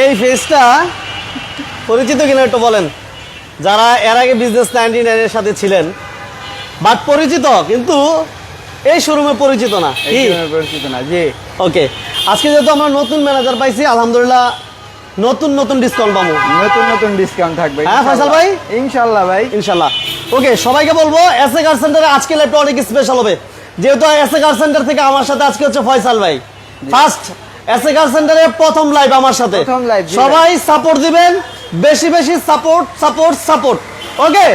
এই ফেসটা পরিচিত কিনা একটু বলেন। যারা এর আগে বিজনেস নাইনটি নাইনের সাথে ছিলেন বাট পরিচিত কিন্তু এই শোরুমে পরিচিত না। পরিচিত না জি। ওকে আজকে যেহেতু আমরা নতুন ম্যানেজার পাইছি আলহামদুলিল্লাহ নতুন নতুন ডিসকাউন্ট পাবো। নতুন নতুন ডিসকাউন্ট থাকবে হ্যাঁ, ফয়সাল ভাই? ইনশাল্লাহ ভাই। ইনশাল্লাহ। ওকে সবাইকে বলব এস এ কার সেন্টারে আজকে লাইভটা অনেক স্পেশাল হবে। যেহেতু এস এ কার সেন্টার থেকে আমার সাথে আজকে হচ্ছে ফয়সাল ভাই। ফার্স্ট এস এ কার সেন্টারে প্রথম লাইভ আমার সাথে। সবাই সাপোর্ট দিবেন বেশি বেশি সাপোর্ট সাপোর্ট সাপোর্ট ওকে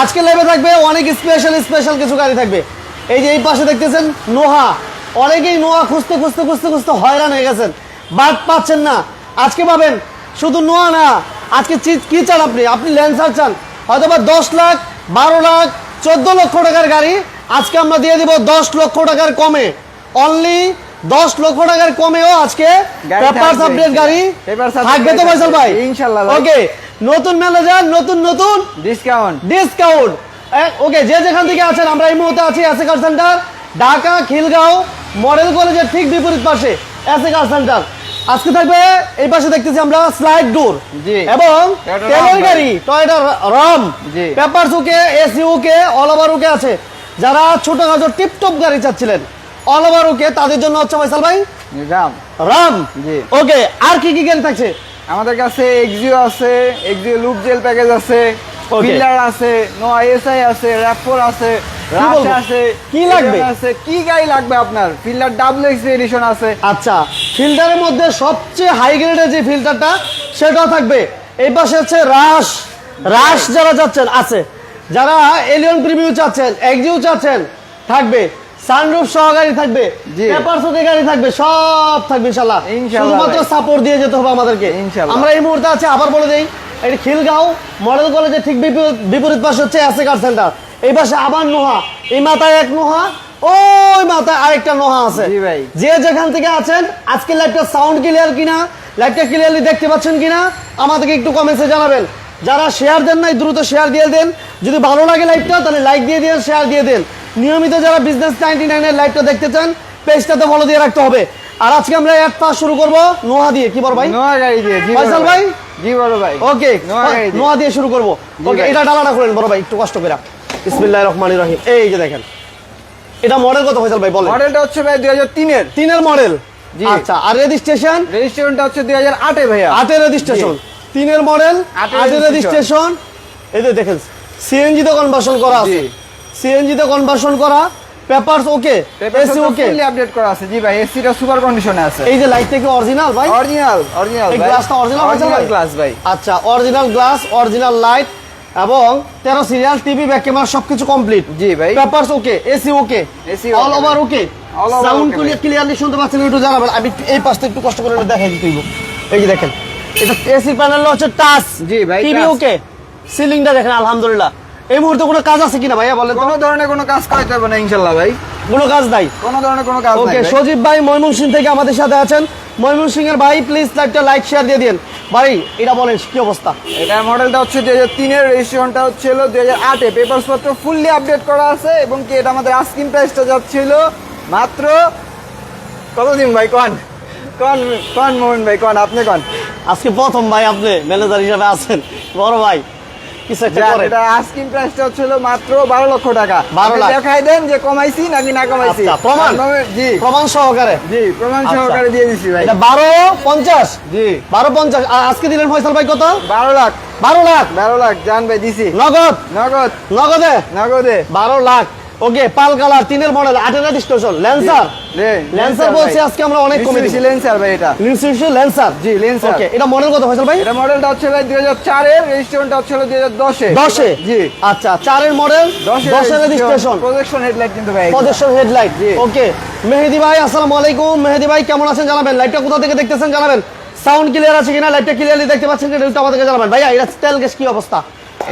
আজকে লাইভে থাকবে অনেক স্পেশাল স্পেশাল কিছু গাড়ি থাকবে। এই যে এই পাশে দেখতেছেন নোহা। অনেকেই নোহা খুঁজতে খুঁজতে খুঁজতে খুঁজতে হয়রান হয়ে গেছেন। বাদ পাচ্ছেন না। আজকে পাবেন শুধু নোয়া না আজকে কি চান আপনি? আপনি ল্যান্সার চান। হয়তো বা দশ লাখ বারো লাখ চোদ্দ লক্ষ টাকার গাড়ি। আজকে আমরা দিয়ে দিব দশ লক্ষ টাকার কমে। অনলি দশ লক্ষ টাকার কমেও আজকে পেপার। আপডেট গাড়ি। থাকবে তো ফয়সাল ভাই? ইনশাল্লাহ ওকে নতুন ম্যানেজার নতুন নতুন ডিসকাউন্ট ডিসকাউন্ট ওকে যে যেখান থেকে আছেন আমরা এই মুহূর্তে আছি এসে car centre Dhaka Khilgaon model কলেজের ঠিক বিপরীত পাশে এসে কার সেন্টার আজকে থাকবে এই পাশে দেখতেছি আমরা স্লাইড ডোর জি। এবং রাম গাড়ি টয়টা রাম জি। Papers okay AC okay all over okay আছে। যারা ছোটখাটো টিপটপ গাড়ি চাচ্ছিলেন অল ওভার ওকে তাদের জন্য হচ্ছে ফয়সাল ভাই? রাম। রাম? জি। ওকে আর কি কি গাড়ি থাকছে? আমাদের কাছে এক্সিও আছে এক্সিও লুপ জেল প্যাকেজ আছে. পিলার আছে নো এসআই আছে র্যাপফোর আছে আছে কি লাগবে? আছে কি গাড়ি লাগবে আপনার? পিলার ডাবল এক্স এডিশন আছে। আচ্ছা ফিল্টারের মধ্যে সবচেয়ে হাই গ্রেডের যে ফিল্টারটা সেটাও থাকবে। এই পাশে হচ্ছে রাশ রাশ যারা যাচ্ছেন আছে। যারা এলিয়ন প্রিভিউ চাচ্ছেন এক্সিউ চাচ্ছেন থাকবে। সানরুফ থাকবে গাড়ি থাকবে সব থাকবে শুধুমাত্র সাপোর্ট দিয়ে যেতে হবে আমাদেরকে। আমরা এই মুহূর্তে আছে আবার বলে দেই এটি খিলগাঁও মডেল কলেজের ঠিক বিপরীত পাশে হচ্ছে কার সেন্টার এই পাশে আবার নোহা এই মাথায় এক নোহা ওই মাথায় আরেকটা নোহা আছে। যে যেখান থেকে আছেন আজকে লাইভটা সাউন্ড ক্লিয়ার কিনা লাইভটা ক্লিয়ারলি দেখতে পাচ্ছেন কিনা আমাদেরকে একটু কমেন্টসে জানাবেন। যারা শেয়ার দেন নাই দ্রুত শেয়ার দিয়ে দেন। যদি ভালো লাগে লাইভটা তাহলে লাইক দিয়ে দেন শেয়ার দিয়ে দেন। নিয়মিত যারা বিজনেস নাইনটি নাইনের লাইভটা দেখতে চান পেজটাতে ফলো দিয়ে রাখতে হবে। আর আজকে আমরা এক পাস শুরু করব নোহা দিয়ে। কি বল ভাই? নোয়া গাড়ি দিয়ে ফয়সাল ভাই? জি বড় ভাই। ওকে নোয়া দিয়ে। শুরু করব। ওকে এটা ডালাটা করেন বড় ভাই একটু কষ্ট করে। বিসমিল্লাহির রহমানির রহিম। এই যে দেখেন এটা মডেল কত ফয়সাল ভাই বলেন। মডেলটা হচ্ছে ভাই দুই হাজার তিনের। তিনের মডেল জি। আচ্ছা আর রেজিস্ট্রেশন রেজিস্ট্রেশনটা হচ্ছে দুই হাজার আটে ভাইয়া। আটের রেজিস্ট্রেশন তিনের মডেল আটের আটের রেজিস্ট্রেশন এই যে দেখেন সিএনজি তে কনভার্সন করা আছে। জি। সিএনজি তে কনভার্সন করা papers okay AC okay fully update করা আছে। জি ভাই এসিটা সুপার কন্ডিশনে আছে। এই যে লাইটটা কি অরিজিনাল ভাই? অরিজিনাল অরিজিনাল গ্লাসটা অরিজিনাল অরিজিনাল গ্লাস ভাই? আচ্ছা অরিজিনাল গ্লাস অরিজিনাল লাইট এবং তেরো সিরিয়াল টিভি ব্যাক ক্যামেরা সবকিছু কমপ্লিট জি ভাই। Papers okay AC okay AC all over okay sound ভাই। ক্লিয়ারলি শুনতে পাচ্ছেন একটু জানাবেন। আমি এই পাশটা একটু কষ্ট করে দেখাই দিতে এই যে দেখেন এটা এসি প্যানেল হচ্ছে টাচ জি ভাই, টিভি ওকে সিলিংটা দেখেন আলহামদুলিল্লাহ। এই মুহূর্তে কোনো কাজ আছে কিনা ভাইয়া বলেন কোনো ধরনের কোনো কাজ করাইতে হবে না ইনশাল্লাহ ভাই। কোনো কাজ নাই? কোনো ধরনের কোনো কাজ ওকে সজীব ভাই ময়মনসিং থেকে আমাদের সাথে আছেন। ময়মনসিং এর ভাই প্লিজ লাইভটা লাইক শেয়ার দিয়ে দিন ভাই এটা বলেন কি অবস্থা? এটা মডেলটা হচ্ছে দুই হাজার তিনের রেজিস্ট্রেশনটা হচ্ছিল দুই হাজার আটে। পেপারস পত্র ফুললি আপডেট করা আছে এবং কি এটা আমাদের আস্কিং প্রাইসটা যাচ্ছিল মাত্র কতদিন ভাই? কন? কন কন মোহন ভাই? কন আপনি কন? আজকে প্রথম ভাই আপনি ম্যানেজার হিসাবে আছেন। বড় ভাই কিছু একটা করে এটা আস্কিং প্রাইসটা হচ্ছিল মাত্র বারো লক্ষ টাকা। 12 লাখ। দেখাই দেন যে কমাইছি নাকি না কমাইছি। আচ্ছা প্রমাণ জি। প্রমাণ সহকারে। জি প্রমাণ আচ্ছা। সহকারে দিয়ে দিছি ভাই। এটা বারো পঞ্চাশ? জি। বারো পঞ্চাশ। আর আজকে দিলেন ফয়সাল ভাই কত? বারো লাখ। বারো লাখ? বারো লাখ জান ভাই দিছি। নগদ? নগদ। নগদে? নগদে। বারো লাখ। ওকে পাল কালার তিনের মডেল আটের রেজিস্ট্রেশন ল্যান্সার ল্যান্সার ভাই। আজকে আমরা অনেক কমে Mitsubishi Lancer ভাই এটা। নিউসিউশন ল্যান্সার জি, Lancer। ওকে এটা মডেল কত ফয়সাল ভাই? এটা মডেলটা হচ্ছে ভাই দুই হাজার চারের রেজিস্ট্রেশনটা হচ্ছিল দুই হাজার দশে। দশে? জি। আচ্ছা চারের মডেল দশের রেজিস্ট্রেশন প্রজেকশন হেডলাইট কিন্তু ভাই এটা। প্রদর্শন হেডলাইট জি। ওকে মেহেদি ভাই আসসালামু আলাইকুম। মেহেদি ভাই কেমন আছেন জানাবেন? লাইটটা কোথা থেকে দেখতেছেন জানাবেন? সাউন্ড ক্লিয়ার আছে কিনা? লাইটটা ক্লিয়ারলি দেখতে পাচ্ছেন কিনা? একটু আমাদেরকে জানাবেন? ভাইয়া এটা তেল গ্যাস কি অবস্থা?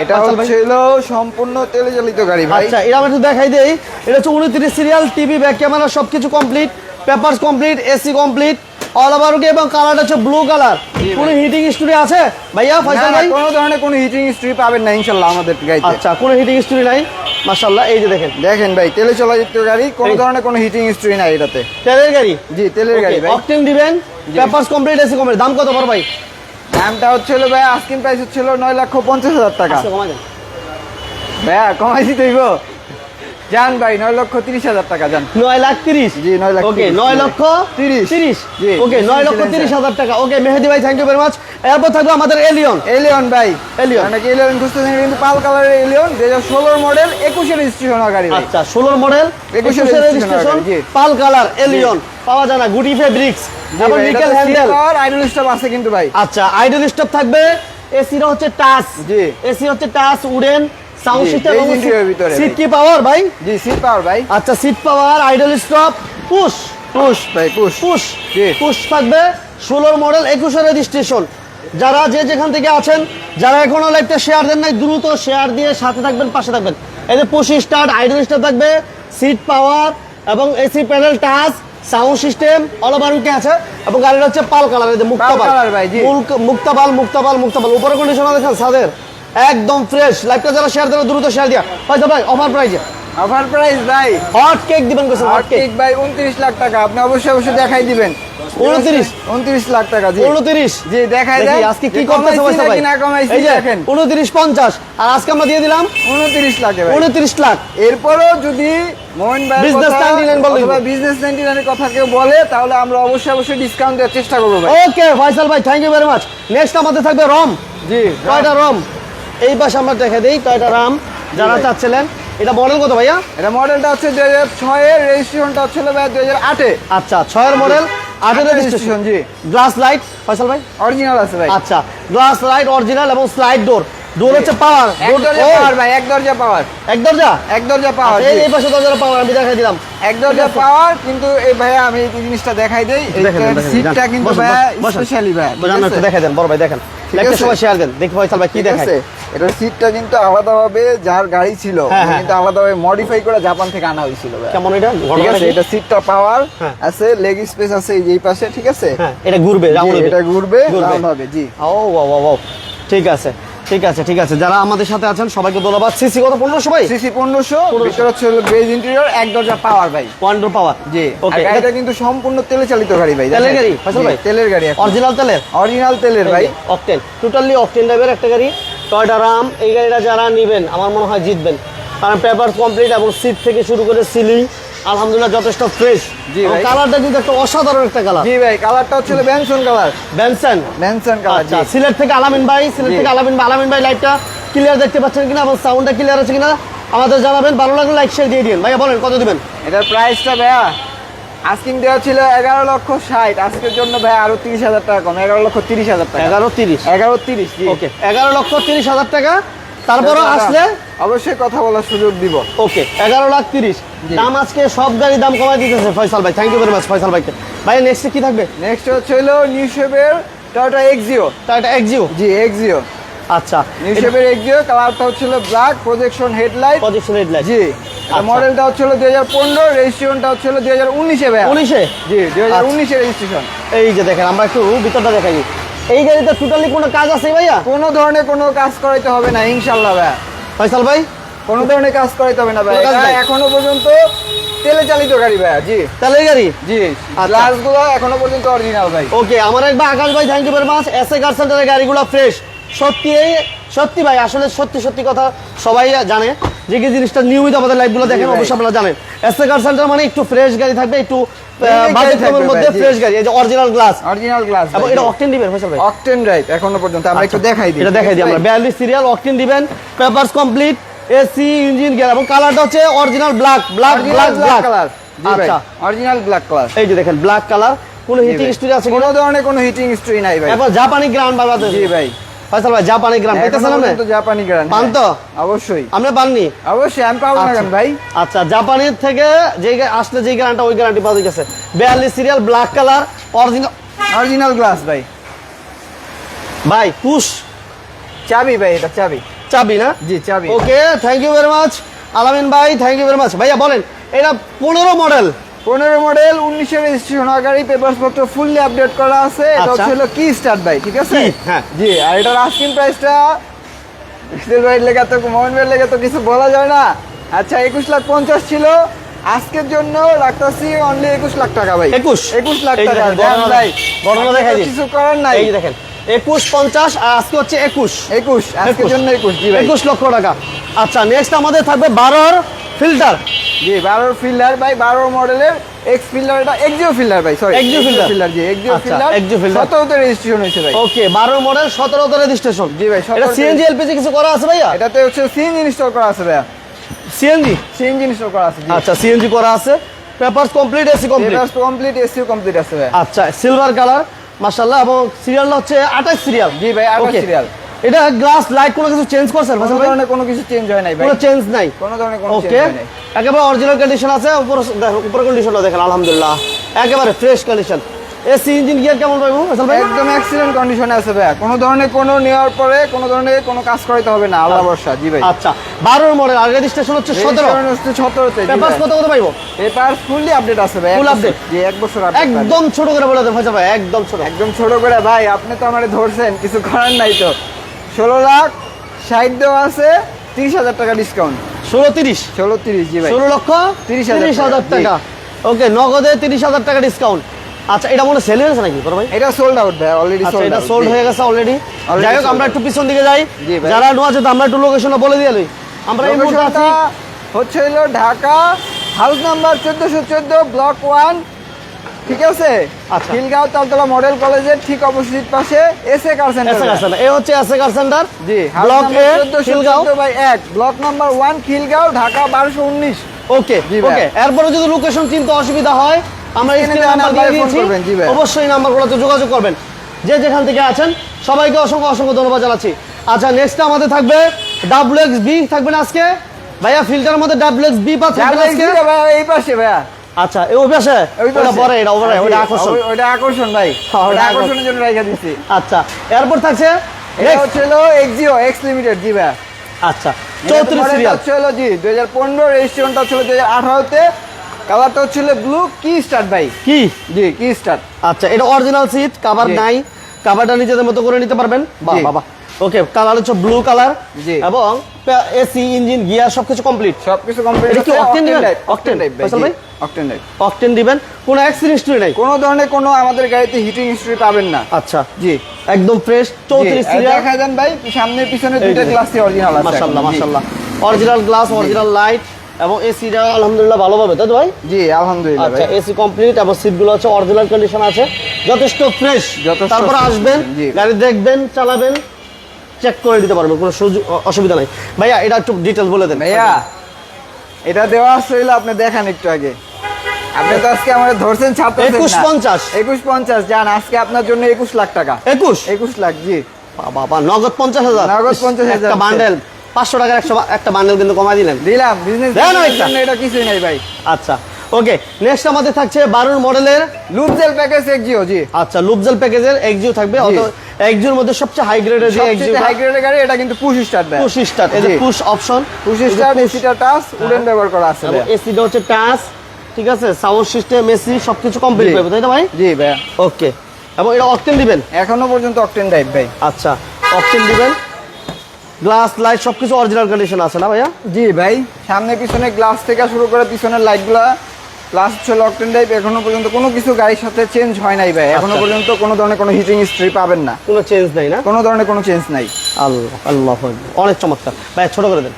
এটা আচ্ছা। হচ্ছিল সম্পূর্ণ তেলে চালিত গাড়ি ভাই। আচ্ছা এটা একটু দেখাই দেই। এটা হচ্ছে উনত্রিশ সিরিয়াল টিভি ব্যাক ক্যামেরা সবকিছু complete papers complete AC complete all over okay এবং কালারটা হচ্ছে ব্লু কালার কোনো হিটিং স্টোরি আছে? ভাইয়া ফয়সাল ভাই? কোনো ধরনের কোনো হিটিং স্ট্রি পাবেন না ইনশাল্লাহ আমাদের গাড়িতে। আচ্ছা কোনো হিটিং স্টোরি নাই। মাশাআল্লাহ এই যে দেখেন। দেখেন ভাই তেলে চালিত গাড়ি কোনো ধরনের কোনো হিটিং স্ট্রি নাই এটাতে। তেলের গাড়ি? জি তেলের গাড়ি ভাই। অকটেন দিবেন পেপারস কমপ্লিট এসি কমপ্লিট দাম কত বড় ভাই? দামটা হচ্ছিল ভাই আস্কিং প্রাইস হচ্ছিল নয় লক্ষ পঞ্চাশ হাজার টাকা। দেন। ভাইয়া কমাই দিতে হইব। যান ভাই নয় লক্ষ তিরিশ হাজার টাকা যান। নয় লাখ তিরিশ? জি, নয় লাখ ওকে। নয় লক্ষ তিরিশ। তিরিশ? জি, ওকে নয় লক্ষ তিরিশ। হাজার। টাকা। ওকে মেহেদি ভাই থ্যাংক ইউ ভেরি মাচ এরপর থাকবে আমাদের এলিয়ন এলিয়ন ভাই। এলিয়ন। অনেকে এলিয়ন খুঁজতেছেন কিন্তু পাল কালারের এলিয়ন দুই হাজার ষোলোর মডেল একুশের রেজিস্ট্রেশন গাড়ি আচ্ছা ষোলোর মডেল একুশের রেজিস্ট্রেশন পাল কালার এলিয়ন পাওয়া যায় না গুডি ফেব্রিক্স এবং নিকেল হ্যান্ডেল আর আইডল স্টপ আছে কিন্তু ভাই। আচ্ছা আইডল স্টপ থাকবে এসিটা হচ্ছে টাচ। জি। এসি হচ্ছে টাচ উডেন সাউন্ড সিস্টেম ভিতরে সিট কি পাওয়ার ভাই। জি সিট পাওয়ার ভাই। আচ্ছা seat power idle stop push push ভাই পুশ পুশ। পুশ থাকবে ষোলোর মডেল একুশের রেজিস্ট্রেশন যারা যে যেখান থেকে আছেন যারা এখনও লাইভটা শেয়ার দেন নাই দ্রুত শেয়ার দিয়ে সাথে থাকবেন পাশে থাকবেন। এই যে পুশ স্টার্ট আইডল স্টার্ট থাকবে সিট পাওয়ার এবং AC panel touch sound system all over উইকে আছে এবং গাড়িটা হচ্ছে পাল কালার এই যে মুক্তাপাল ভাই, মুক্তাপাল মুক্তাপাল মুক্তাপাল উপরে কন্ডিশনার দেখেন সাদের একদম ফ্রেশ লাইভটা যারা শেয়ার দেবে দ্রুত শেয়ার দিয়া। হয়তো ভাই অফার প্রাইজে অফার প্রাইস ভাই। হট কেক দিবেন হট কেক ভাই উনত্রিশ লাখ টাকা। আপনি অবশ্যই অবশ্যই দেখাই দিবেন। 29? উনত্রিশ লাখ টাকা জি। উনত্রিশ? জি দেখাই দেন। আজকে কি যে করতেছে পয়সা ভাই? নাকি না কমাইছি দেখেন। উনত্রিশ পঞ্চাশ আর আজকে আমরা দিয়ে দিলাম উনত্রিশ লাখে ভাই। উনত্রিশ লাখ। এরপরও যদি মোহন ভাই Business 99 বলে। বিজনেস কথা কেউ বলে তাহলে আমরা অবশ্যই অবশ্যই ডিসকাউন্ট দেওয়ার চেষ্টা করব ভাই। ওকে ফয়সাল ভাই thank you very much next আমাদের থাকবে রম জি টয়টা রম এই পাশে আমরা দেখে দিই টয়টা রাম যারা চাচ্ছিলেন। এটা মডেল কত ভাইয়া? এটা মডেলটা হচ্ছে দুই হাজার ছয়ের রেজিস্ট্রেশনটা হচ্ছিল ভাই দুই হাজার আটে। আচ্ছা ছয়ের মডেল আটের রেজিস্ট্রেশন জি। গ্লাস লাইট ফয়সাল ভাই? অরিজিনাল আছে ভাই। আচ্ছা গ্লাস লাইট অরিজিনাল এবং স্লাইড ডোর ডোর হচ্ছে পাওয়ার পাওয়ার ভাই এক দরজা পাওয়ার এক দরজা? এক দরজা পাওয়ার এই এই পাশে দরজা পাওয়ার আমি দেখাই দিলাম। এক দরজা পাওয়ার কিন্তু এই ভাইয়া আমি এই জিনিসটা দেখাই দেই। সিটটা কিন্তু। স্পেশালি ভাই দেখাই দেন বড় ভাই দেখেন। একটা? সবাই শেয়ার দেন দেখি ফয়সাল ভাই কি দেখাচ্ছে এটা সিটটা কিন্তু আলাদাভাবে যার গাড়ি ছিল হ্যাঁ, হ্যাঁ। কিন্তু আলাদাভাবে মডিফাই করে জাপান থেকে আনা হয়েছিল কেমন এটা? ঠিক আছে এটা সিটটা পাওয়ার হ্যাঁ। আছে লেগ স্পেস আছে এই যে এই পাশে ঠিক আছে? এটা ঘুরবে রাউন্ড এটা ঘুরবে। রাউন্ড হবে জি। ও ও ও ও। ঠিক আছে। ঠিক আছে ঠিক আছে। যারা আমাদের সাথে আছেন সবাইকে ধন্যবাদ। সিসি কত? পনেরো সবাই সিসি পনেরোশো 1500 ভিতরে হচ্ছে গ্রেজ ইন্টেরিয়র এক দরজা পাওয়ার ভাই। ওয়ান্ডার পাওয়ার জি। ওকে গাড়িটা কিন্তু সম্পূর্ণ তেলে চালিত গাড়ি ভাই তেলের গাড়ি, ফয়সাল জি, ভাই? তেলের গাড়ি অরিজিনাল তেলের? অরিজিনাল তেলের ভাই। অকটেন টোটালি অকটেন টাইপের একটা গাড়ি টয়টা রাম এই গাড়িটা যারা নেবেন আমার মনে হয় জিতবেন। কারণ পেপার কমপ্লিট এবং সিট থেকে শুরু করে সিলিং আলহামদুলিল্লাহ যথেষ্ট ফ্রেশ জি ভাই। কালারটা কিন্তু একটা অসাধারণ একটা কালার জি ভাই কালারটা হচ্ছে Benson colour Benson Benson colour আচ্ছা সিলেট থেকে আলামিন ভাই সিলেট থেকে আলামিন ভাই আলামিন ভাই লাইটটা ক্লিয়ার দেখতে পাচ্ছেন কিনা এবং সাউন্ডটা ক্লিয়ার আছে কিনা আমাদের জানাবেন। ভালো লাগলে লাইক শেয়ার দিয়ে দিন। ভাইয়া বলেন কত দিবেন? এটার প্রাইসটা ভাইয়া আস্কিং দেওয়া ছিল এগারো লক্ষ ষাট। আজকের জন্য ভাই আরও তিরিশ হাজার টাকা কম। এগারো লক্ষ তিরিশ হাজার টাকা। এগারো তিরিশ। এগারো তিরিশ ওকে এগারো লক্ষ তিরিশ হাজার টাকা। তারপরও আসলে? অবশ্যই কথা বলার সুযোগ দিব। ওকে এগারো লাখ তিরিশ। দাম আজকে সব গাড়ি দাম কমাই দিতেছে ফয়সাল ভাই। Thank you very much Faisal ভাইকে। ভাই নেক্সট কি থাকবে? নেক্সট হচ্ছে হলো নিউ শেপের টয়োটা এক্সিও তা এক্সিও জি এক্সিও আচ্ছা। নিউ শেপের এক্সিও কালারটা হচ্ছিল black projection headlight position headlight জি আচ্ছা। মডেলটা হচ্ছিল দুই হাজার পনেরো রেজিস্ট্রেশনটা হচ্ছিল দুই হাজার উনিশে ভাই উনিশে? জি দুই হাজার আচ্ছা। উনিশে রেজিস্ট্রেশন। এই যে দেখেন আমরা একটু ভিতরটা দেখাই। এই গাড়িতে টোটালি কোনো কাজ আছে ভাইয়া? কোনো ধরনের কোনো কাজ করাইতে হবে না ইনশাল্লাহ ভাই ফয়সাল ভাই? কোনো ধরনের কাজ করাইতে হবে না ভাই? এখনও পর্যন্ত তেলে চালিত গাড়ি ভাই জি। এই গাড়ি? জি আচ্ছা। গ্লাসগুলো এখনও পর্যন্ত অরিজিনাল ভাই। ওকে আমার একবার আকাশ ভাই thank you very much S A car সেন্টারের গাড়িগুলো ফ্রেশ সত্যি সত্যি ভাই আসলে সত্যি সত্যি কথা সবাই জানে। যে কি জিনিসটা নিয়মিত আমাদের লাইভগুলো দেখেন অবশ্যই আপনারা জানেন। এস এ কার সেন্টার মানে একটু ফ্রেশ গাড়ি থাকবে একটু বাজেট কমের মধ্যে ফ্রেশ গাড়ি এই যে অরিজিনাল গ্লাস অরিজিনাল গ্লাস এবং এটা অকটেন দিবেন ফয়সাল ভাই? অকটেন ড্রাইভ এখনও পর্যন্ত আমরা একটু আচ্ছা, দেখাই দিই। এটা দেখাই দিই আমরা। বিয়াল্লিশ সিরিয়াল অকটেন দিবেন papers complete AC engine gear এবং কালারটা হচ্ছে original black black black black colour আচ্ছা। অরিজিনাল ব্ল্যাক কালার এই যে দেখেন ব্ল্যাক কালার কোনো হিটিং স্টোরি আছে কোনো? ধরনের কোনো হিটিং স্ট্রি নাই ভাই। এরপর জাপানি গ্রাউন্ড বাংলাদেশ জি ভাই। ফয়সাল ভাই জাপানি গ্রাম এখনও আপনি? পর্যন্ত জাপানি গ্রান্ড পান তো? অবশ্যই। আপনি পাননি? অবশ্যই আমি পাবো না আচ্ছা। ভাই? আচ্ছা জাপানির থেকে যে আসলে যে গ্যারান্টি ওই গ্যারান্টি পাওয়া গেছে। বিয়াল্লিশ serial black colour original original glass ভাই। ভাই পুশ। চাবি ভাই এটা চাবি। চাবি না? জি চাবি। Okay thank you very much Alamin ভাই থ্যাংক ইউ ভেরি মাচ ভাইয়া বলেন এটা পনেরো মডেল পনেরো মডেল উনিশে রেজিস্ট্রেশন গাড়ি পেপার পত্র ফুললি আপডেট করা আছে। এটা আচ্ছা। হচ্ছে হলো কি স্টার্ট ভাই ঠিক আছে? হ্যাঁ। জি আর এটার আস্কিং প্রাইসটা ভাইয়ের লেগে তো মোহন ভাইয়ের লেগে তো কিছু বলা যায় না। আচ্ছা একুশ লাখ পঞ্চাশ ছিল। আজকের জন্য রাখতেছি অনলি একুশ লাখ টাকা ভাই। একুশ? একুশ লাখ টাকা ভাই। গণনা দেখাই কিছু করার নাই। এই দেখেন। একুশ পঞ্চাশ আর আজকে হচ্ছে একুশ। একুশ আজকের জন্য একুশ জি ভাই। একুশ লক্ষ টাকা। আচ্ছা নেক্সট আমাদের থাকবে বারোর ফিল্টার জি বারোর ফিল্ডার ভাই বারো মডেলের এক্স ফিল্ডার এটা এক্সিও ফিল্ডার ভাই সরি Exio fielder। ফিল্ডার জি এক্সিও ফিল্ডার Exio fielder। সতেরোতে রেজিস্ট্রেশন হয়েছে ভাই। ওকে বারোর মডেল সতেরোতে রেজিস্ট্রেশন জি ভাই, 17 এটা সিএনজি এলপিজি কিছু করা আছে ভাইয়া? এটাতে হচ্ছে সিএনজি ইনস্টল করা আছে ভাইয়া। সিএনজি সিএনজি ইনস্টল করা আছে আচ্ছা সিএনজি করা আছে। Papers complete AC complete papers complete SEO complete আছে ভাইয়া। আচ্ছা সিলভার কালার মাশাআল্লাহ এবং সিরিয়াল হচ্ছে 28 সিরিয়াল জি ভাই, 28 সিরিয়াল এটা গ্লাস লাইট কোনো কিছু চেঞ্জ করছেন কোনো ভাই ধরনের কোনো কিছু চেঞ্জ হয় নাই ভাই। কোনো চেঞ্জ নাই? কোনো ধরনের কোনো চেঞ্জ হয় নাই। একেবারে অরিজিনাল কন্ডিশন আছে উপর দেখো উপর কন্ডিশনটা দেখেন আলহামদুলিল্লাহ। একেবারে fresh condition AC engine gear কেমন পাইবো ফাসল ভাই? একদম অ্যাক্সিডেন্ট কন্ডিশনে আছে ভাইয়া। কোনো ধরনের কোনো নেওয়ার পরে কোনো ধরনের কোনো কাজ করাইতে হবে না আল্লাহ ভরসা জি ভাই। আচ্ছা 12 মডেল আর রেজিস্ট্রেশন হচ্ছে 17 হচ্ছে 17 তে পেপারস কত কত পাইবো? পেপার ফুললি আপডেট আছে ভাই এক বছর। জি এক বছর আপডেট একদম ছোট করে বলে দেন ফাসল ভাই একদম ছোট। একদম ছোট করে ভাই আপনি তো আমারে ধরছেন কিছু করার নাই তো। ষোলো লাখ ষাট দেওয়া আছে তিরিশ হাজার টাকা ডিসকাউন্ট 16 30 ষোলো তিরিশ জি ভাই। 16 লক্ষ 30,000 তিরিশ হাজার টাকা, টাকা। ওকে নগদে তিরিশ হাজার টাকা ডিসকাউন্ট আচ্ছা এটা মনে সেল নাকি বড় ভাই? এটা সোল্ড আউট ভাই অলরেডি আচ্ছা সোল্ড এটা সোল্ড হয়ে গেছে অলরেডি যাই হোক আমরা একটু পিছন দিকে যাই। যারা নোয়া আমরা একটু লোকেশনটা বলে দিয়ে লই। আমরা এই মুহূর্তে আছি হচ্ছে হলো ঢাকা হাউস নাম্বার চোদ্দশো চোদ্দ ব্লক ওয়ান ঠিক আছে? আচ্ছা। খিলগাঁও তালতলা মডেল কলেজের ঠিক অপোজিট পাশে এস এ কার সেন্টার এই হচ্ছে এসে কার সেন্টার জি ব্লক এ খিলগাঁও। বাই এক block number one Khilgaon Dhaka বারোশো উনিশ। ওকে ওকে এরপরে যদি লোকেশন চিনতে অসুবিধা হয় আমরা স্ক্রিনে নাম্বার দিয়ে দিয়েছি ভাই। অবশ্যই নাম্বারগুলোতে যোগাযোগ করবেন। যে যেখান থেকে আছেন সবাইকে অসংখ্য অসংখ্য ধন্যবাদ জানাচ্ছি। আচ্ছা নেক্সট আমাদের থাকবে ডাব্লিউ এক্স বি থাকবে না আজকে? ভাইয়া ফিল্টারের মধ্যে ডাব্লিউ এক্স বি পা থাকবে না আজকে? এই পাশে ভাইয়া। আচ্ছা এই ওই ওটা পরে এটা ওভারে ওটা আকর্ষণ। ওইটা আকর্ষণ ভাই। ওটা ওটা আকর্ষণের জন্য রেখে দিচ্ছি আচ্ছা এরপর থাকছে। হচ্ছে হলো এক্সিও এক্স লিমিটেড জি ভাইয়া। আচ্ছা চৌত্রিশ সিরিয়াল। হচ্ছে হলো জি দুই হাজার পনেরো রেজিস্ট্রেশনটা হচ্ছে দুই হাজার আঠারোতে। কালারটা হচ্ছে ব্লু কি স্টার্ট ভাই। কি জি কি স্টার্ট আচ্ছা এটা অরিজিনাল সিট কাভার নাই। কাভারটা নিজেদের মতো করে নিতে পারবেন? বাহ বাবা ওকে কালার হচ্ছে ব্লু কালার জি। এবং এসি ইঞ্জিন গিয়ার সবকিছু কমপ্লিট সবকিছু কমপ্লিট এটা কি Octane দিবেন? অকটেন টাইপ ভাই? অকটেন টাইপ অকটেন দিবেন। কোনো অ্যাক্সিডেন্ট হিস্ট্রি নাই? কোনো ধরনের কোনো আমাদের গাড়িতে হিটিং হিস্ট্রি পাবেন না। আচ্ছা। জি। একদম ফ্রেশ চৌত্রিশ জি, সিরিয়াল দেখা দেন ভাই সামনের পিছনে দুইটা। গ্লাসই অরিজিনাল আছে মাশাআল্লাহ মাশাআল্লাহ। অরিজিনাল গ্লাস অরিজিনাল লাইট এবং এসিটা আলহামদুলিল্লাহ ভালো পাবে তাই তো ভাই? জি আলহামদুলিল্লাহ আচ্ছা এসি কমপ্লিট এবং সিটগুলো হচ্ছে অরিজিনাল কন্ডিশন আছে। যথেষ্ট ফ্রেশ যথেষ্ট তারপর আসবেন। গাড়ি দেখবেন চালাবেন চেক করে দিতে পারবেন কোনো সুযোগ অসুবিধা নাই। ভাইয়া এটা একটু ডিটেলস বলে দেন। ভাইয়া এটা দেওয়া ছিল আপনি দেখান একটু আগে। আপনি তো আজকে আমাদের ধরছেন ছাত্র 21.50 একুশ পঞ্চাশ। যান আজকে আপনার জন্য একুশ লাখ টাকা। একুশ? একুশ লাখ জি। বাবা নগদ পঞ্চাশ হাজার। নগদ 50,000 একটা বান্ডেল পাঁচশো টাকার একশো একটা বান্ডেল কিন্তু কমাই দিলেন। দিলাম বিজনেস এটা কিছুই নাই ভাই। আচ্ছা ওকে নেক্সট আমাদের থাকছে বারোর মডেলের লুপজেল প্যাকেজ এক্সিও জি। আচ্ছা লুপজেল প্যাকেজের এক্সিও থাকবে এক্সিওর মধ্যে সবচেয়ে হাই গ্রেডের যে এক্সিও হাই গ্রেডের গাড়ি এটা কিন্তু পুশ স্টার্ট দেয়। পুশ স্টার্ট যে পুশ অপশন পুশ স্টার্ট এসিটা টাচ উডেন ব্যবহার করা আছে ভাইয়া। এসিটা হচ্ছে টাচ ঠিক আছে? সাউন্ড সিস্টেম এসি সবকিছু কমপ্লিট। পাবে তাই না ভাই? জি ভাইয়া। ওকে এবং এটা অকটেন দিবেন? এখনও পর্যন্ত অকটেন ড্রাইভ ভাই। আচ্ছা অকটেন দিবেন। গ্লাস লাইট সবকিছু অরিজিনাল কন্ডিশন আছে না ভাইয়া? জি ভাই সামনে পিছনে গ্লাস থেকে শুরু করে পিছনের লাইটগুলা প্লাস হচ্ছে লকটেন ড্রাইভ এখনও পর্যন্ত কোনো কিছু গাড়ির সাথে চেঞ্জ হয় নাই ভাই। এখনও আচ্ছা। পর্যন্ত কোনো ধরনের কোনো হিটিং হিস্ট্রি পাবেন না। কোনো চেঞ্জ নাই না? কোনো ধরনের কোনো চেঞ্জ নাই। আল্লাহ আল্লাহ অনেক চমৎকার। ভাই ছোট করে দেন।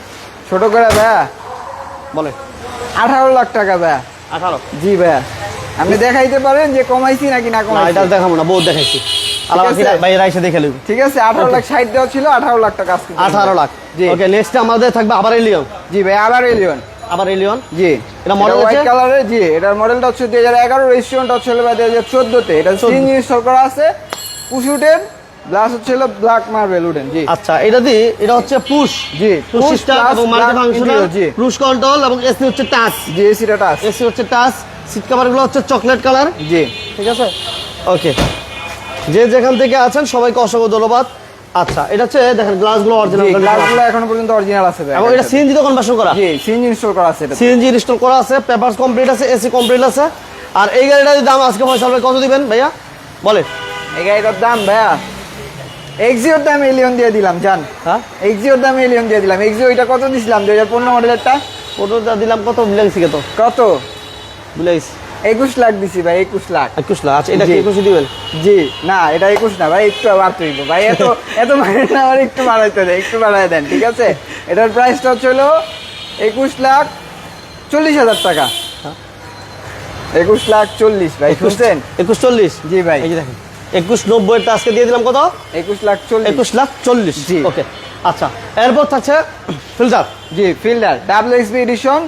ছোট করে ভাইয়া? বলে আঠারো লাখ টাকা ভাইয়া। আঠারো? জি ভাইয়া। আপনি দেখাইতে পারেন যে কমাইছি নাকি না কমাইছি। এটা দেখাবো না বহুত দেখাইছি? ভাই ঠিক আছে আঠারো লাখ ষাট দেওয়া ছিল আঠারো লাখ টাকা আঠারো লাখ। জি। ওকে নেক্সট আমাদের থাকবে আবার এলিয়ন জি ভাই আবার এলিয়ন আবার এলিয়ন জি। এটা model হোয়াইট আছে? কালারের জি। এটার মডেলটা হচ্ছে দুই হাজার এগারো রেজিস্ট্রেশনটা হচ্ছে দুই হাজার চোদ্দতে এটা সিন ইনস্টল করা আছে পুশুটের গ্লাস হচ্ছে ব্ল্যাক মার্বেল উডেন জি। আচ্ছা এটা দিয়ে এটা হচ্ছে পুশ জি পুশ push সিস্টেম এবং মাল্টি ফাংশনাল জি। পুশ কন্ট্রোল এবং এসি হচ্ছে টাচ জি এসিটা টাচ এসি হচ্ছে টাচ সিট কভারগুলো হচ্ছে চকলেট কালার। জি। ঠিক আছে? ওকে। যে যেখান থেকে আছেন সবাইকে অসংখ্য ধন্যবাদ। আচ্ছা এটা হচ্ছে দেখেন গ্লাসগুলো অরিজিনাল গ্লাসগুলো এখনও পর্যন্ত অরিজিনাল আছে এবং এটা সিএনজি তো কনভার্সন করা। জি সিন ইনস্টল করা আছে এটা। সিএনজি ইনস্টল করা আছে পেপারস কমপ্লিট আছে এসি কমপ্লিট আছে। আর এই গাড়িটার দাম আজকে পয়সা কত দিবেন ভাইয়া? বলে এই গাড়িটার দাম ভাইয়া এক্সিওর দাম এলিয়ন দিয়ে দিলাম জান। হ্যাঁ? এক্সিওর দাম এলিয়ন দিয়ে দিলাম। এক্সিও এটা কত দিছিলাম? দুই হাজার পনেরো মডেলেরটা ওটা দিলাম কত? বিলাইছি কত কত? একুশ লাখ দিছি ভাই একুশ লাখ। একুশ লাখ? আচ্ছা এটা কি দিবেন? জি। না এটা একুশ না ভাই একটু বাড়তে হইব ভাই এত এত মানে না আমার একটু বাড়াইতে দেন একটু বাড়াই দেন ঠিক আছে? এটার প্রাইসটা হলো একুশ লাখ চল্লিশ হাজার টাকা। একুশ লাখ চল্লিশ ভাই শুনছেন? একুশ চল্লিশ? জি ভাই। এই দেখেন একুশ নব্বইটা আজকে দিয়ে দিলাম কত? একুশ লাখ চল্লিশ। একুশ লাখ চল্লিশ। জি। ওকে আচ্ছা এরপর থাকছে ফিল্টার জি ফিল্ডার ডাবল এক্সপি এডিশন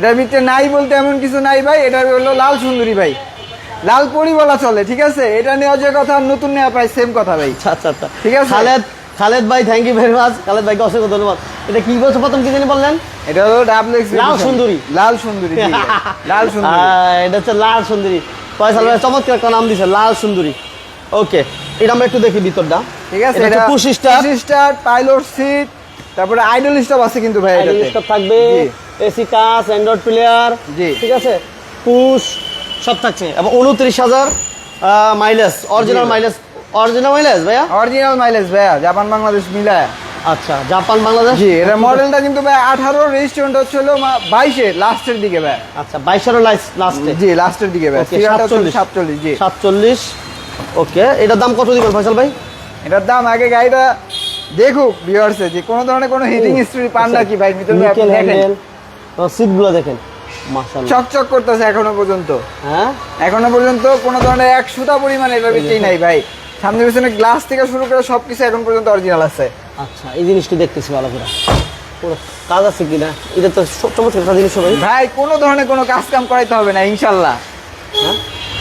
এটার ভিতরে নাই বলতে এমন কিছু নাই ভাই এটা হলো লাল সুন্দরী ভাই। লাল পরি বলা চলে ঠিক আছে? এটা নেওয়া যে কথা নতুন নেওয়া প্রায় সেম কথা ভাই। আচ্ছা আচ্ছা আচ্ছা। ঠিক আছে। খালেদ খালেদ ভাই thank you very much Khaled ভাইকে অসংখ্য ধন্যবাদ। এটা কি বলছো প্রথম কি জানি বললেন? এটা হলো ডাবল এক্সপি লাল সুন্দরী। লাল সুন্দরী লাল সুন্দরী। এটা হচ্ছে লাল সুন্দরী। ভাই চমৎকার একটা নাম দিছে লাল সুন্দরী। ওকে এটা আমরা একটু দেখি ভিতরটা। ঠিক আছে এটা push star. Star pilot seat তারপরে আইডল স্টপ আছে কিন্তু ভাই এটা স্টপ থাকবে। এসি কাস অ্যান্ড্রয়েড প্লেয়ার জি। ঠিক আছে? পুশ সব থাকছে। এবং উনত্রিশ হাজার mileage original mileage original mileage ভাইয়া? অরিজিনাল মাইলেজ ভাইয়া জাপান বাংলাদেশ মিলায়। আচ্ছা জাপান বাংলাদেশ জি এটা মডেলটা কিন্তু ভাই আঠারো রেজিস্ট্রেশনটা হচ্ছে হলো বাইশে লাস্টের দিকে ভাই আচ্ছা বাইশের লাস্টে জি লাস্টের দিকে ভাই 47 সাতচল্লিশ। জি। সাতচল্লিশ ওকে এটার দাম কত দিবেন ফয়সাল ভাই? এটার দাম আগে গাড়িটা দেখুক ভিউয়ার্সে যে কোনো ধরনের কোনো হিটিং স্টোরি পান আচ্ছা, নাকি ভাই ভিতরে দেখেন। সিটগুলো দেখেন। চকচক করতেছে এখনও পর্যন্ত। হ্যাঁ? এখনও পর্যন্ত কোনো ধরনের এক সুতা পরিমাণ এটার নাই ভাই। সামনে পিছনে গ্লাস থেকে শুরু করে সবকিছু এখন পর্যন্ত অরিজিনাল আছে। আচ্ছা এই জিনিসটি দেখতেছি ভালো করে। পুরো কাজ আছে কিনা? এটা তো চমৎকার জিনিস ভাই। ভাই কোনো ধরনের কোনো কাজ কাম করাইতে হবে না ইনশাল্লাহ হ্যাঁ?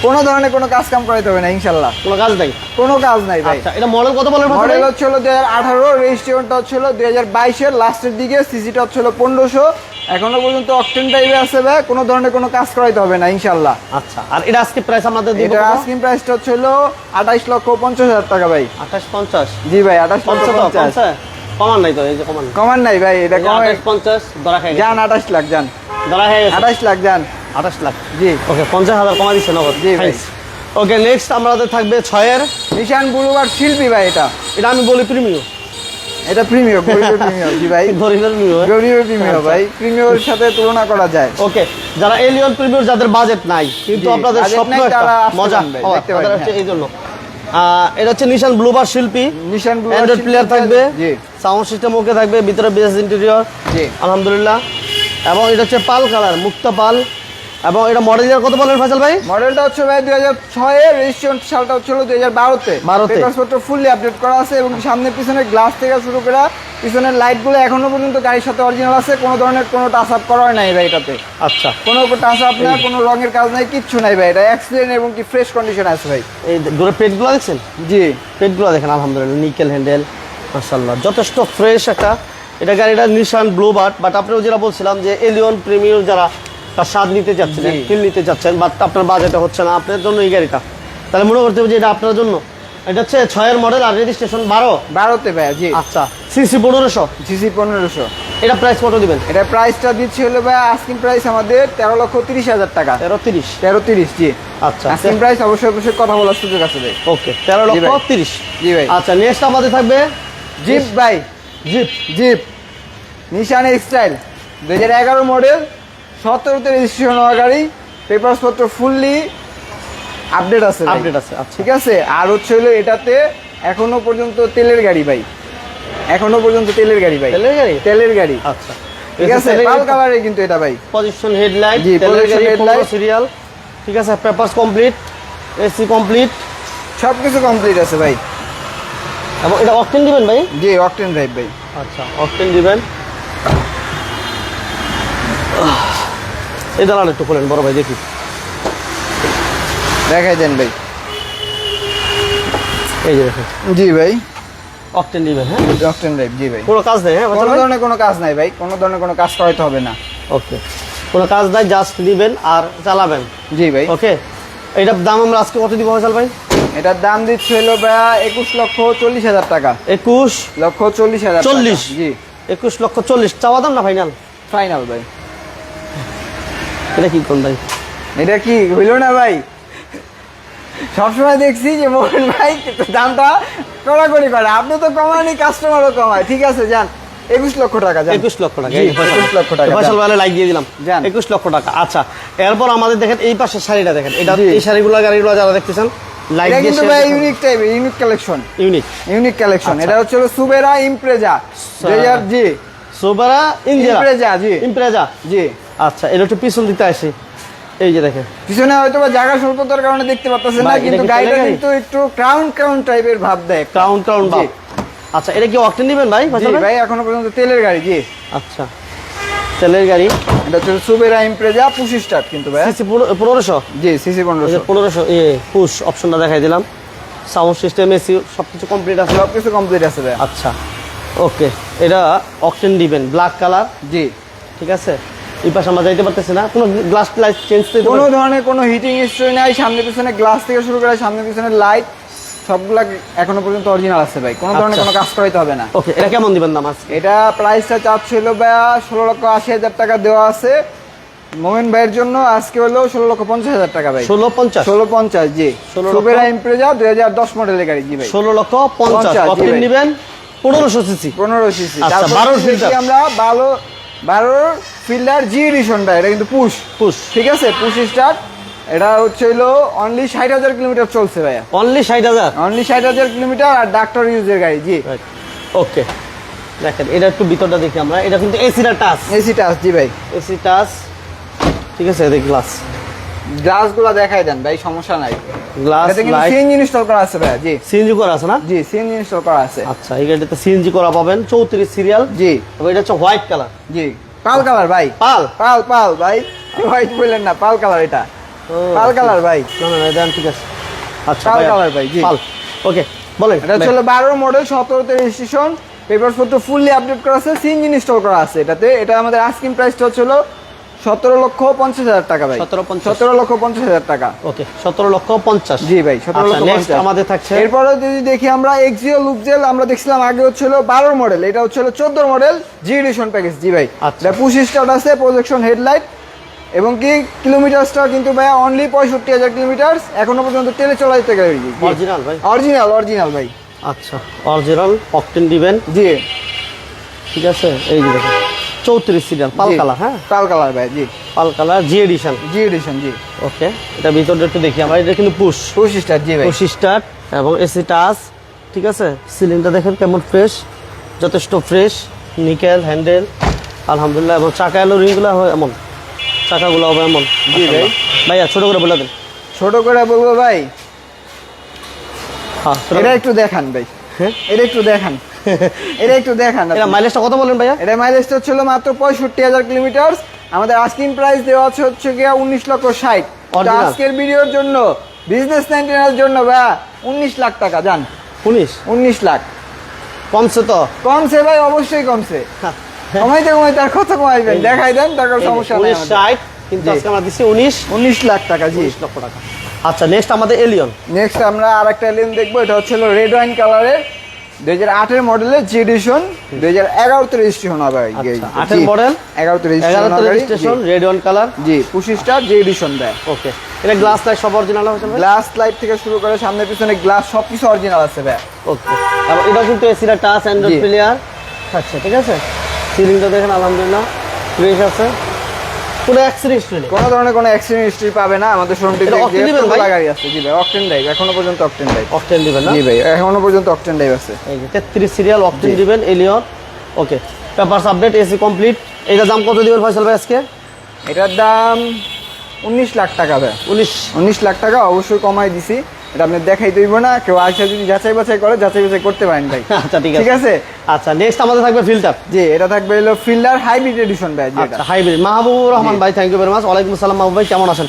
কোনো ধরনের কোনো কাজ কাম করাইতে হবে না ইনশাল্লাহ কোনো কাজ নাই? কোনো কাজ নাই ভাই। আচ্ছা এটা মডেল কত বলেন মডেল? হচ্ছে হলো দুই হাজার আঠারো রেজিস্ট্রেশনটা হচ্ছে হলো দুই হাজার বাইশের লাস্টের দিকে সিসিটা হচ্ছে হলো পনেরোশো এখনও পর্যন্ত অকটেন টাইপে আছে ভাই কোনো ধরনের কোনো কাজ করাইতে হবে না ইনশাল্লাহ আচ্ছা আর এটা আজকে প্রাইস আমাদের দিব এটা আস্কিং প্রাইসটা হচ্ছে হলো আঠাইশ লক্ষ পঞ্চাশ হাজার টাকা ভাই। আঠাশ পঞ্চাশ? জি ভাই আঠাশ লক্ষ পঞ্চাশ তো পঞ্চাশ। পঞ্চাশ কমান নাই তো এই যে কমান কমান নাই ভাই এটা কমান আঠাশ পঞ্চাশ ধরা খাই যান আঠাশ লাখ যান। ধরা খাই গেছে। আঠাশ লাখ যান। আঠাশ লাখ? জি। ওকে পঞ্চাশ হাজার কমা দিচ্ছে নগদ। জি ভাই। ওকে নেক্সট আমাদের থাকবে ছয়ের। নিশান বুলুবার শিল্পী ভাই এটা। এটা আমি বলি প্রিমিয় এটা প্রিমিয়ার গরিবের প্রিমিয়ার জি ভাই? গরিবের প্রিমিয় গরিবের প্রিমিয়ার আচ্ছা। ভাই। প্রিমিয়ার সাথে তুলনা করা যায়। ওকে যারা এলিয়ন প্রিমিয়ার যাদের বাজেট নাই কিন্তু আপনাদের স্বপ্ন একটা। মজা। দেখতে হচ্ছে হ্যাঁ। এই জন্য এটা হচ্ছে নিশান ব্লুবার শিল্পী। নিশান অ্যান্ড্রয়েড প্লেয়ার থাকবে। জি। সাউন্ড সিস্টেম ওকে থাকবে ভিতরে ইন্টেরিয়র জি। আলহামদুলিল্লাহ। এবং এটা হচ্ছে পাল কালার মুক্তা পাল। এবং এটা মডেল ইয়ার কত বলেন ফাইসাল ভাই? মডেলটা হচ্ছে ভাই দুই হাজার ছয়ের রেজিস্ট্রেশন সালটা হচ্ছিল দুই হাজার বারোতে। 12 তে। পেপারসপত্র ফুললি আপডেট করা আছে এবং সামনে পিছনে গ্লাস থেকে শুরু করে পিছনের লাইটগুলো এখনও পর্যন্ত গাড়ির সাথে অরিজিনাল আছে কোনো ধরনের কোনো টাচ আপ করা হয় নাই ভাই এটাতে। আচ্ছা। কোনো টাচ আপ না কোনো রঙের কাজ নাই কিচ্ছু নাই ভাই এটা অ্যাক্সিডেন্ট এবং কি ফ্রেশ কন্ডিশন আছে ভাই। এই দূরে পেটগুলো দেখছেন? জি। পেটগুলো দেখেন আলহামদুলিল্লাহ নিকেল হ্যান্ডেল মাশাল্লাহ যথেষ্ট ফ্রেশ একটা। এটা গাড়িটা নিশান ব্লু বাট বাট আপনিও যেটা বলছিলাম যে এলিয়ন প্রিমিয়ার যারা তার স্বাদ নিতে যাচ্ছেন জি। ফিল নিতে যাচ্ছেন বাট আপনার বাজেটে হচ্ছে না। আপনার জন্য এই গাড়িটা। তাহলে মনে করতে হবে যে এটা আপনার জন্য। এটা হচ্ছে ছয়ের মডেল আর রেজিস্ট্রেশন বারো। বারোতে ভাই জি। আচ্ছা। সিসি পনেরোশো। জিসি পনেরোশো। এটা প্রাইস কত দিবেন? এটা প্রাইসটা দিচ্ছি হলো ভাই আস্কিং প্রাইস আমাদের তেরো লক্ষ তিরিশ হাজার টাকা। তেরো তিরিশ। তেরো তিরিশ জি। আচ্ছা। আস্কিং প্রাইস অবশ্যই অবশ্যই কথা বলার সুযোগ আছে ভাই। ওকে তেরো লক্ষ। তিরিশ। জি ভাই। আচ্ছা নেক্সট আমাদের থাকবে জিপ ভাই। জিপ জিপ নিশান এক্সটাইল দু হাজার এগারো মডেল সতেরোতে রেজিস্ট্রেশন হওয়া গাড়ি পেপারস পত্র ফুললি আপডেট আছে আপডেট আছে আচ্ছা। ঠিক আছে? আর হচ্ছে হলো এটাতে এখনও পর্যন্ত তেলের গাড়ি ভাই। এখনও পর্যন্ত তেলের গাড়ি ভাই। তেলের গাড়ি? তেলের গাড়ি। আচ্ছা। ঠিক আছে? পাল কালারে কিন্তু এটা ভাই। পজিশন হেডলাইট জি, গাড়ি headlight। সিরিয়াল ঠিক আছে? পেপারস কমপ্লিট এসি কমপ্লিট সব কিছু কমপ্লিট আছে ভাই। এবং এটা অকটেন দিবেন ভাই? জি অকটেন ড্রাইভ ভাই। আচ্ছা অকটেন দিবেন। এই দাঁড়ান একটু খোলেন বড় ভাই দেখি। দেখাই দেন ভাই। এই যে দেখেন। জি ভাই। অকটেন হ্যাঁ? অকটেন ড্রাইভ জি ভাই। কোনো কাজ নেই হ্যাঁ কোনো ধরনের কোনো কাজ নাই ভাই কোনো ধরনের কোনো কাজ করাইতে হবে না। ওকে কোনো কাজ নাই জাস্ট দিবেন আর চালাবেন। জি ভাই। ওকে এইটার দাম আমরা আজকে কত দিব ফয়সাল ভাই? এটার দাম দিচ্ছে হলো ভাই একুশ লক্ষ চল্লিশ হাজার টাকা। একুশ লক্ষ চল্লিশ হাজার। চল্লিশ? জি। একুশ লক্ষ চল্লিশ। চাওয়া দাম না ফাইনাল ফাইনাল ভাই। এটা কি কোন ভাই? এটা কি হইল না ভাই? সবসময় দেখছি যে মোহন ভাই দামটা কড়াকড়ি করে। আপনি তো কমানি কাস্টমারও কমায়। ঠিক আছে যান। একুশ লক্ষ টাকা। একুশ লক্ষ টাকা। একুশ লক্ষ টাকা যান। ভাইয়ের লাইক দিয়ে দিলাম। যান। একুশ লক্ষ টাকা আচ্ছা। এরপর আমাদের দেখেন এই পাশের শাড়িটা দেখেন। এটা এই শাড়িগুলো গাড়িগুলো যারা দেখতেছেন লাইক কিন্তু ভাই unique type unique collection unique unique collection আচ্ছা। এটা হচ্ছে Subaru Impreza G Subaru Impreza G. Impreza G. আচ্ছা এটা একটু পিছন দিতে আসি। এই যে দেখেন। পিছনে হয়তো বা জায়গা স্বল্পতার কারণে দেখতে পাচ্ছেন না কিন্তু গাড়িটা কিন্তু একটু ক্রাউন ক্রাউন টাইপের ভাব দেয় ক্রাউন ক্রাউন। বাপ আচ্ছা এটা কি অকটেন দিবেন ভাই জি ভাই ভাই এখনও পর্যন্ত তেলের গাড়ি জি। আচ্ছা তেলের গাড়ি। এটা হচ্ছে সুবেরা ইমপ্রেজা পুশি স্টার্ট কিন্তু ভাই। সিসি পনেরোশো? জি সিসি পনেরোশো। পনেরোশো এ পুশ অপশনটা দেখাই দিলাম। সাউন্ড সিস্টেম এসি সব কিছু কমপ্লিট আছে। সব কিছু কমপ্লিট আছে ভাই। আচ্ছা ওকে এটা অকটেন দিবেন ব্ল্যাক কালার। জি। ঠিক আছে? এই পাশে আমরা যাইতে পারতেছি না। কোনো গ্লাস লাইট চেঞ্জ কোনো ধরনের কোনো হিটিং হিস্ট্রি নাই সামনে পিছনে গ্লাস থেকে শুরু করে সামনে পিছনে লাইট সবগুলা এখনও পর্যন্ত অরিজিনাল আছে ভাই। কোনো ধরনের আচ্ছা। কোনো কাজ করাইতে হবে না। ওকে এটা কেমন দিবেন দাম আজকে? এটা প্রাইসটা চাচ্ছিল ভাইয়া ষোলো লক্ষ আশি হাজার টাকা দেওয়া আছে। মোমেন ভাইয়ের জন্য আজকে হলো ষোলো লক্ষ পঞ্চাশ হাজার টাকা ভাই। ষোলো পঞ্চাশ? ষোলো পঞ্চাশ জি। 16 লক্ষ? সুবেরা ইমপ্রেজা দুই হাজার দশ মডেলের গাড়ি জি ভাই। ষোলো লক্ষ পঞ্চাশ। অকটেন পনেরোশো সিসি পনেরো সিসি আচ্ছা, তারপর 12 দেখি filter। আমরা বারো বারোর ফিল্ডার জি এডিশনটা এটা কিন্তু পুশ। পুশ। ঠিক আছে? Push start. এটা হচ্ছে হলো অনলি ষাট হাজার কিলোমিটার চলছে ভাইয়া। অনলি ষাট হাজার? অনলি ষাট হাজার কিলোমিটার আর ডাক্তার ইউজের গাড়ি জি। ওকে দেখেন এটা একটু ভিতরটা দেখি আমরা। এটা কিন্তু এসিটা টাচ। এসিটা জি ভাই। AC touch. ঠিক আছে এদিকে গ্লাস গ্লাসগুলো দেখাই দেন ভাই সমস্যা নাই। গ্লাস লাইট সিএনজি ইনস্টল করা আছে ভাইয়া জি। সিএনজি করা আছে না? জি সিএনজি ইনস্টল করা আছে। আচ্ছা এই গাড়িতে সিএনজি করা পাবেন। চৌত্রিশ সিরিয়াল জি। এবং এটা হচ্ছে হোয়াইট কালার জি। পাল কালার ভাই। পাল? পাল পাল ভাই। হোয়াইট বললেন না পাল কালার এটা। পাল কালার ভাই। না না না এটা ঠিক আছে। আচ্ছা পাল কালার ভাই, জি। পাল। ওকে বলেন। এটা ছিল হলো বারো মডেল সতেরোতে রেজিস্ট্রেশন পেপার পত্র ফুললি আপডেট করা আছে সিএনজি ইনস্টল করা আছে এটাতে। এটা আমাদের আস্কিং প্রাইসটা হচ্ছিল সতেরো লক্ষ পঞ্চাশ হাজার টাকা ভাই। 17,50,000 সতেরো লক্ষ পঞ্চাশ হাজার টাকা। ওকে সতেরো লক্ষ পঞ্চাশ। জি ভাই সতেরো আচ্ছা লক্ষ পঞ্চাশ। আমাদের থাকছে এরপরে যদি দেখি আমরা এক্সিও লুকজেল আমরা দেখছিলাম আগে হচ্ছিল বারোর মডেল এটা হচ্ছিল চোদ্দোর মডেল জি এডিশন প্যাকেজ জি ভাই। আচ্ছা। পুশ স্টার্ট আছে প্রজেকশন হেডলাইট এবং কি কিলোমিটারসটা কিন্তু ভাই অনলি পঁয়ষট্টি হাজার কিলোমিটার এখনও পর্যন্ত তেলে চলা যেতে গেলে অরিজিনাল ভাই। অরিজিনাল অরিজিনাল ভাই। আচ্ছা অরিজিনাল অকটেন দিবেন। জি। ঠিক আছে এই দেখেন। চৌত্রিশ সিরিয়াল পাল কালার হ্যাঁ? পাল কালার ভাই জি। Pearl colour G edition G edition জি। ওকে এটা ভিতরটা একটু দেখি আমরা এটা কিন্তু পুশ পুশ স্টার্ট জি ভাই। পুশ স্টার্ট এবং এসি টাচ ঠিক আছে? সিলিংটা দেখেন কেমন ফ্রেশ যথেষ্ট ফ্রেশ নিকেল হ্যান্ডেল আলহামদুলিল্লাহ এবং চাকা এলো রিংগুলো হয় এমন। চাকাগুলো হবে এমন। জি ভাই। ভাইয়া ছোট করে বলে দেন। ছোট করে বলব ভাই। হ্যাঁ এটা একটু দেখান ভাই। হ্যাঁ? এটা একটু দেখান। এটা একটু দেখান এটা মাইলেজটা কত বলেন ভাইয়া? এটা মাইলেজটা ছিল মাত্র পঁয়ষট্টি হাজার কিলোমিটার আমাদের আস্কিং প্রাইস দেওয়া আছে হচ্ছে গিয়া উনিশ লক্ষ ষাট। আজকের ভিডিওর জন্য বিজনেস নাইনটিনের জন্য ভাই উনিশ লাখ টাকা যান উনিশ? উনিশ লাখ। কমছে তো। কমছে ভাই অবশ্যই কমছে। হ্যাঁ। কমাইতে কমাইতে আর কত কমাইবেন? দেখাই দেন তারপর সমস্যা নেই ষাট কিন্তু আজকে আমরা দিচ্ছি উনিশ। উনিশ লাখ টাকা জি। উনিশ লক্ষ টাকা। আচ্ছা নেক্সট আমাদের এলিয়ন নেক্সট আমরা আর একটা এলিয়ন দেখব এটা হচ্ছে রেড ওয়াইন কালারের দুই হাজার আটের মডেলের জি এডিশন দুই হাজার এগারোতে রেজিস্ট্রেশন হবে আচ্ছা। আটের model? এগারোতে রেজিস্ট্রেশন রেড ওয়ান কালার জি। পঁচিশ স্টার জি এডিশন দেয়। ওকে এটা গ্লাস লাইট সব অরিজিনাল ভাই? গ্লাস লাইট থেকে শুরু করে সামনে পিছনে গ্লাস সব কিছু অরিজিনাল আছে ভাই। ওকে এবং এটাও কিন্তু এসিটা টাচ অ্যান্ড্রয়েড প্লেয়ার আচ্ছা ঠিক আছে? সিলিংটা দেখেন আলহামদুলিল্লাহ। ফ্রেশ আছে। পুরো অ্যাক্সিডেন্ট নেই। কোনো ধরনের কোনো অ্যাক্সিডেন্ট হিস্ট্রি পাবে না আমাদের শোরুম থেকে এটা octane দিবেন গাড়ি আছে। জি ভাই অকটেন ড্রাইভ এখনও পর্যন্ত অকটেন ড্রাইভ অকটেন দিবেন না? জি ভাই এখনও পর্যন্ত অকটেন ড্রাইভ আছে। এই যে তেত্রিশ সিরিয়াল অকটেন দিবেন Allion okay papers update AC complete এইটার দাম কত দিবেন ফয়সাল ভাই আজকে? এটার দাম উনিশ লাখ টাকা ভাই। উনিশ। উনিশ লাখ টাকা অবশ্যই কমাই দিছি। এটা আপনি দেখাই দইব না কেউ আসে যদি যাচাই বাছাই করে যাচাই বাছাই করতে পারেন ভাই। আচ্ছা ঠিক আছে। ঠিক আছে? আচ্ছা নেক্সট আমাদের থাকবে ফিল্টার জি এটা থাকবে হলো ফিল্ডার হাইব্রিড এডিশন ভাই যেটা। আচ্ছা হাইব্রিড মাহবুবুর রহমান ভাই থ্যাংক ইউ ভেরি মাচ ওয়ালাইকুম আসসালাম মাহবুব ভাই কেমন আছেন?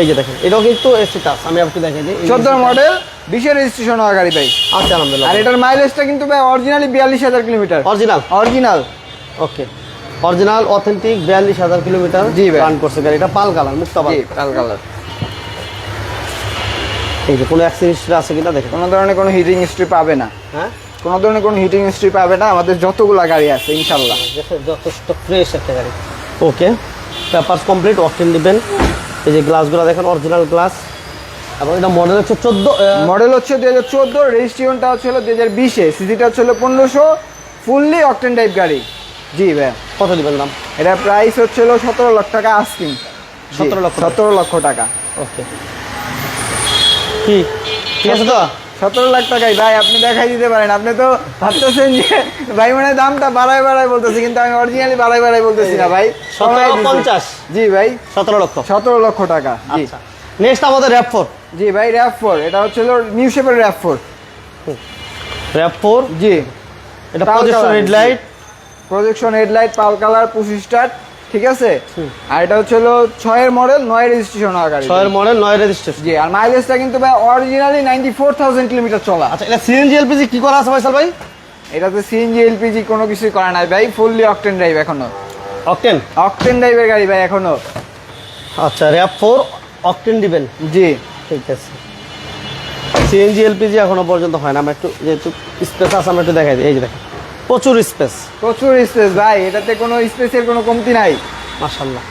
এই যে দেখেন এটাও কিন্তু এসি টাচ আমি আপনাকে দেখাই দিই। এই যে চোদ্দ AC মডেল বিশের রেজিস্ট্রেশন হওয়া গাড়ি ভাই। আচ্ছা আলহামদুলিল্লাহ। আর এটার মাইলেজটা কিন্তু ভাই অরিজিনালি বিয়াল্লিশ হাজার kilometre. Original original okay original authentic বিয়াল্লিশ হাজার কিলোমিটার জি। রান করছে গাড়িটা পাল কালার মুক্তা পাল কালার। এই যে কোনো অ্যাক্সিডেন্ট আছে কিনা দেখেন কোনো ধরনের কোনো হিটিং হিস্ট্রি পাবে না। হ্যাঁ? কোনো ধরনের কোনো হিটিং হিস্ট্রি পাবে না। আমাদের যতগুলা গাড়ি আছে ইনশাল্লাহ দেখো, যথেষ্ট ফ্রেশ একটা গাড়ি। ওকে পেপারস কমপ্লিট অকটেন দিবেন। এই যে গ্লাসগুলো দেখেন অরিজিনাল গ্লাস এবং এটা মডেল হচ্ছে চোদ্দ মডেল হচ্ছে দুই হাজার চোদ্দ রেজিস্ট্রেশনটা হচ্ছে হলো দুই হাজার বিশে। সিসিটা হচ্ছে হলো পনেরোশো ফুললি অকটেন টাইপ গাড়ি। জি ভাই কত দিবেন দাম? এটা প্রাইস হচ্ছিল সতেরো লক্ষ টাকা আস্কিং 17 লক্ষ। সতেরো লক্ষ টাকা। ওকে। কি? ঠিক আছে তো? সতেরো লাখ টাকাই। ভাই আপনি দেখাই দিতে পারেন। আপনি তো ভাবতেছেন যে ভাই মানে দামটা বাড়ায় বাড়ায় বলতেছি কিন্তু আমি অরিজিনালি বাড়ায় বাড়ায় বলতেছি না ভাই। 1750 জি ভাই। সতেরো লক্ষ। সতেরো লক্ষ টাকা জি। আচ্ছা। নেক্সট আমাদের র্যাপ ফোর জি ভাই র্যাপ ফোর এটা হচ্ছে নিউ শেপের র্যাপ ফোর র্যাপ ফোর জি। এটা projection headlight projection headlight pearl colour start ঠিক আছে? আর এটা হচ্ছে হলো ছয়ের মডেল নয় রেজিস্ট্রেশন হওয়া গাড়ি। ছয়ের মডেল নয় রেজিস্ট্রেশন জি আর মাইলেজটা কিন্তু ভাই originally ninety four thousand kilometre চলা। আচ্ছা এটা সিএনজি এলপিজি কি করা আছে ফয়সাল ভাই? এটাতে সিএনজি এলপিজি কোনো কিছুই করা নাই ভাই ফুললি অকটেন ড্রাইভ এখনও। অকটেন অকটেন ড্রাইভের গাড়ি ভাই এখনও। আচ্ছা র্যাপ ফোর অকটেন দিবেন? জি। ঠিক আছে। সিএনজি এলপিজি এখনও পর্যন্ত হয় না আমরা একটু যেহেতু স্পেস আছে আমরা একটু দেখাই দিই। এই যে দেখেন। প্রচুর স্পেস প্রচুর স্পেস ভাই এটাতে কোনো স্পেসের কোনো কমতি নাই। মাশাল্লাহ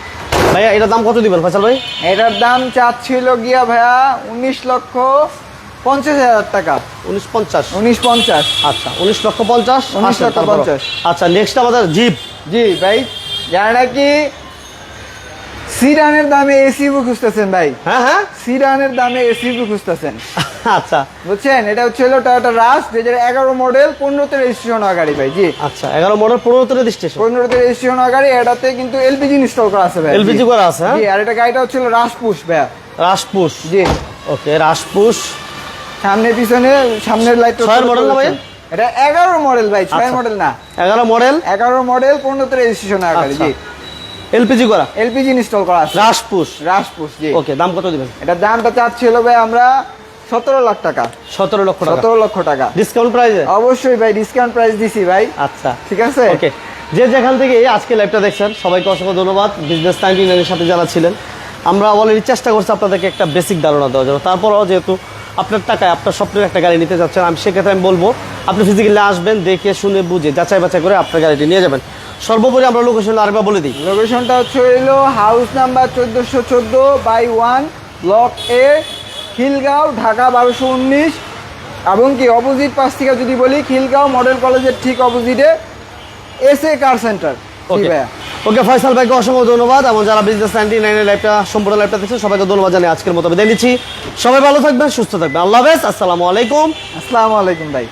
ভাইয়া এটার দাম কত দিবেন ফয়সাল ভাই? এটার দাম চাচ্ছিল গিয়া ভাইয়া উনিশ লক্ষ পঞ্চাশ হাজার টাকা। উনিশ পঞ্চাশ। উনিশ পঞ্চাশ। আচ্ছা উনিশ লক্ষ পঞ্চাশ। উনিশ লক্ষ পঞ্চাশ। আচ্ছা নেক্সট আমাদের জিপ। জি ভাই যারা নাকি সিরানের দামে এসি বুক খুঁজতেছেন ভাই হ্যাঁ হ্যাঁ সিরানের দামে এসি বুক খুঁজতেছেন আচ্ছা। বুঝছেন? এটা হচ্ছে হলো টয়োটা রাস দুই হাজার এগারো মডেল পনেরোতে রেজিস্ট্রেশন হওয়া গাড়ি ভাই জি। আচ্ছা এগারো মডেল পনেরোতে রেজিস্ট্রেশন পনেরোতে রেজিস্ট্রেশন হওয়া গাড়ি এটাতে কিন্তু এলপিজি ইনস্টল করা আছে ভাই এলপিজি করা আছে হ্যাঁ? জি আর এটা গাড়িটা হচ্ছে রাসপুশ ভাইয়া রাসপুস জি। ওকে রাসপুস সামনে পিছনে সামনের লাইট ছয়ের model না ভাই? এটা এগারো মডেল ভাই ছয়ের আচ্ছা। মডেল না। এগারো মডেল এগারো মডেল পনেরোতে রেজিস্ট্রেশন হওয়া গাড়ি আচ্ছা। জি। এলপিজি করা? এলপিজি ইনস্টল করা আছে। রাসপুস রাসপুশ জি। ওকে দাম কত দিবেন? এটা দামটা চাচ্ছিল ভাই আমরা সতেরো লাখ টাকা। সতেরো লক্ষ টাকা। সতেরো লক্ষ টাকা। ডিসকাউন্ট প্রাইসে অবশ্যই ভাই ডিসকাউন্ট প্রাইস দিছি ভাই। আচ্ছা। ঠিক আছে? ওকে। যে যেখান থেকে এই আজকে লাইভটা দেখছেন সবাইকে অসংখ্য ধন্যবাদ। বিজনেস টাইম নাইনের সাথে যারা ছিলেন আমরা অলরেডি চেষ্টা করছি আপনাদেরকে একটা বেসিক ধারণা দেওয়ার জন্য। তারপরও যেহেতু আপনার টাকায় আপনার স্বপ্নের একটা গাড়ি নিতে যাচ্ছেন আমি সেক্ষেত্রে আমি বলব আপনি ফিজিক্যালি আসবেন দেখে শুনে বুঝে যাচাই বাছাই করে আপনার গাড়িটি নিয়ে যাবেন। সর্বোপরি আমরা লোকেশন আরেকবার বলে দিই। লোকেশনটা হচ্ছে হইল হাউস নাম্বার চোদ্দোশো চোদ্দ by one block A Khilgaon Dhaka বারোশো উনিশ। এবং কি অপোজিট পাশ থেকে যদি বলি খিলগাঁও মডেল কলেজের ঠিক অপোজিটে S A car centre okay ভাইয়া। ওকে ফয়সাল ভাইকে অসংখ্য ধন্যবাদ এবং যারা বিজনেস নাইনটি নাইনের লাইভটা সম্পূর্ণ লাইভটা দেখছেন সবাইকে ধন্যবাদ জানিয়ে আজকের মতো বিদায় নিচ্ছি। সবাই ভালো থাকবেন সুস্থ থাকবেন। আল্লাহ হাফেজ আসসালামু আলাইকুম। আসসালামু আলাইকুম ভাই।